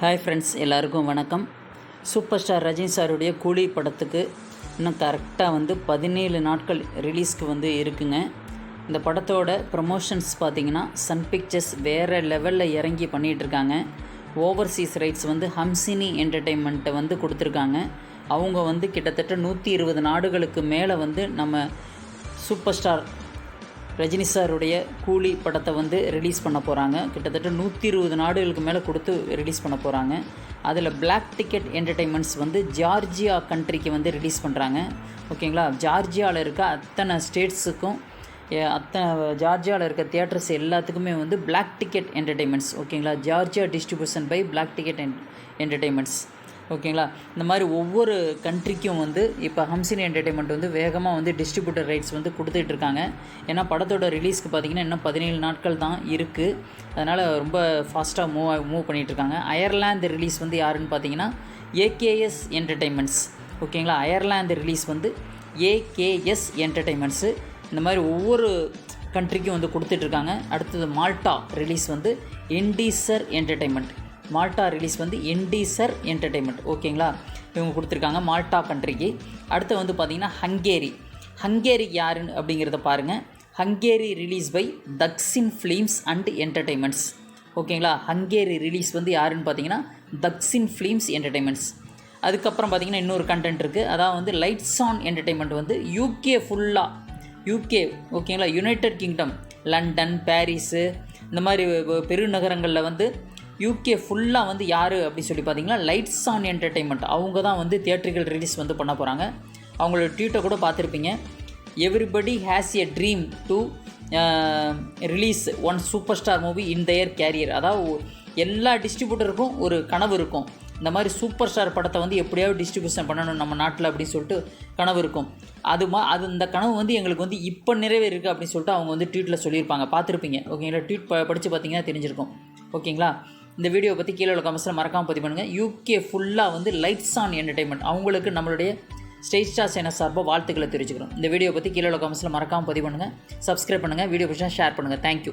Hi friends எல்லாருக்கும் வணக்கம். Super star Rajini சாருடைய கூலி படத்துக்கு இன்னும் கரெக்டாக வந்து பதினேழு நாட்கள் ரிலீஸ்க்கு வந்து இருக்குங்க. இந்த படத்தோட ப்ரமோஷன்ஸ் பார்த்தீங்கன்னா சன் பிக்சர்ஸ் வேறு லெவலில் இறங்கி பண்ணிகிட்ருக்காங்க ஓவர்சீஸ் ரைட்ஸ் வந்து ஹம்சினி என்டர்டெயின்மெண்ட்டை வந்து கொடுத்துருக்காங்க. அவங்க வந்து கிட்டத்தட்ட நூற்றி இருபது நாடுகளுக்கு மேலே வந்து நம்ம சூப்பர் ஸ்டார் ரஜினி சாருடைய கூலி படத்தை வந்து ரிலீஸ் பண்ண போகிறாங்க கிட்டத்தட்ட நூற்றி இருபது நாடுகளுக்கு மேலே கொடுத்து ரிலீஸ் பண்ண போகிறாங்க அதில் பிளாக் டிக்கெட் என்டர்டைன்மெண்ட்ஸ் வந்து ஜார்ஜியா கண்ட்ரிக்கு வந்து ரிலீஸ் பண்ணுறாங்க ஓகேங்களா? ஜார்ஜியாவில் இருக்க அத்தனை ஸ்டேட்ஸுக்கும் அத்தனை ஜார்ஜியாவில் இருக்க தியேட்டர்ஸ் எல்லாத்துக்குமே வந்து பிளாக் டிக்கெட் என்டர்டைன்மெண்ட்ஸ் ஓகேங்களா? Georgia distribution by black ticket entertainments ஓகேங்களா? இந்த மாதிரி ஒவ்வொரு கண்ட்ரிக்கும் வந்து இப்போ ஹம்சினி என்டர்டெயின்மெண்ட் வந்து வேகமாக வந்து டிஸ்ட்ரிபியூட்டர் ரைட்ஸ் வந்து கொடுத்துட்டு இருக்காங்க. ஏன்னா படத்தோட ரிலீஸ்க்கு பார்த்தீங்கன்னா இன்னும் பதினேழு நாட்கள் தான் இருக்குது அதனால் ரொம்ப ஃபாஸ்ட்டாக மூவ் மூவ் பண்ணிகிட்டு இருக்காங்க. அயர்லாந்து ரிலீஸ் வந்து யாருன்னு பார்த்தீங்கன்னா ஏகேஎஸ் என்டர்டெயின்மெண்ட்ஸ் ஓகேங்களா? அயர்லாந்து ரிலீஸ் வந்து ஏகேஎஸ் என்டர்டெயின்மெண்ட்ஸு இந்த மாதிரி ஒவ்வொரு கண்ட்ரிக்கும் வந்து கொடுத்துட்ருக்காங்க அடுத்தது மால்டா ரிலீஸ் வந்து இண்டீசர் என்டர்டெயின்மெண்ட் மால்டா ரிலீஸ் வந்து என்டிசர் என்டர்டெயின்மெண்ட் ஓகேங்களா? இவங்க கொடுத்துருக்காங்க மால்டா கண்ட்ரிக்கு அடுத்து வந்து பார்த்திங்கன்னா ஹங்கேரி. ஹங்கேரி யாருன்னு அப்படிங்கிறத பாருங்கள் Hungary release by Thaksin films and entertainments ஓகேங்களா? ஹங்கேரி ரிலீஸ் வந்து யாருன்னு பார்த்தீங்கன்னா தக்ஸின் ஃபிலிம்ஸ் என்டர்டெயின்மெண்ட்ஸ் அதுக்கப்புறம் பார்த்தீங்கன்னா இன்னொரு கண்டென்ட் இருக்குது அதான் வந்து லைட்ஸ் ஆன் என்டர்டெயின்மெண்ட் வந்து யூகே ஃபுல்லாக யூகே ஓகேங்களா? யுனைடெட் கிங்டம் லண்டன் பாரிஸு இந்த மாதிரி பெருநகரங்களில் வந்து யூகே ஃபுல்லாக வந்து யார் அப்படின்னு சொல்லி பார்த்தீங்கன்னா லைட்ஸ் ஆன் என்டர்டெயின்மெண்ட் அவங்க தான் வந்து தியேட்டர்கள் ரிலீஸ் வந்து பண்ண போகிறாங்க அவங்களோட ட்வீட்டை கூட பார்த்துருப்பீங்க. Everybody has a dream to release one super star movie in their career அதாவது எல்லா டிஸ்ட்ரிபியூட்டருக்கும் ஒரு கனவு இருக்கும். இந்த மாதிரி சூப்பர் ஸ்டார் படத்தை வந்து எப்படியாவது டிஸ்ட்ரிபியூஷன் பண்ணணும் நம்ம நாட்டில் அப்படின்னு சொல்லிட்டு கனவு இருக்கும். அது மா அது இந்த கனவு வந்து எங்களுக்கு வந்து இப்போ நிறைவேறிருக்கு அப்படின்னு சொல்லிட்டு அவங்க வந்து ட்வீட்டில் சொல்லியிருப்பாங்க. பார்த்துருப்பீங்க. ஓகேங்களா? ட்வீட் ப படித்து பார்த்தீங்கன்னா தெரிஞ்சிருக்கும். ஓகேங்களா? இந்த வீடியோ பற்றி கீழே உள்ள கமெண்ட்ஸில் மறக்காமல் பதிவு பண்ணுங்கள் யூகே ஃபுல்லாக வந்து லைட்ஸ் ஆன் என்டர்டைன்மெண்ட் அவங்களுக்கு நம்மளுடைய ஸ்டேட் ஸ்டார் சேனல் சார்பாக வாழ்த்துக்களை தெரிவிச்சுக்கிறோம். இந்த வீடியோ பற்றி கீழே உள்ள கமெண்ட்ஸில் மறக்காமல் பதிவு பண்ணுங்கள் சப்ஸ்கிரைப் பண்ணுங்கள் வீடியோ பிடிச்சா ஷேர் பண்ணுங்கள் தேங்க்யூ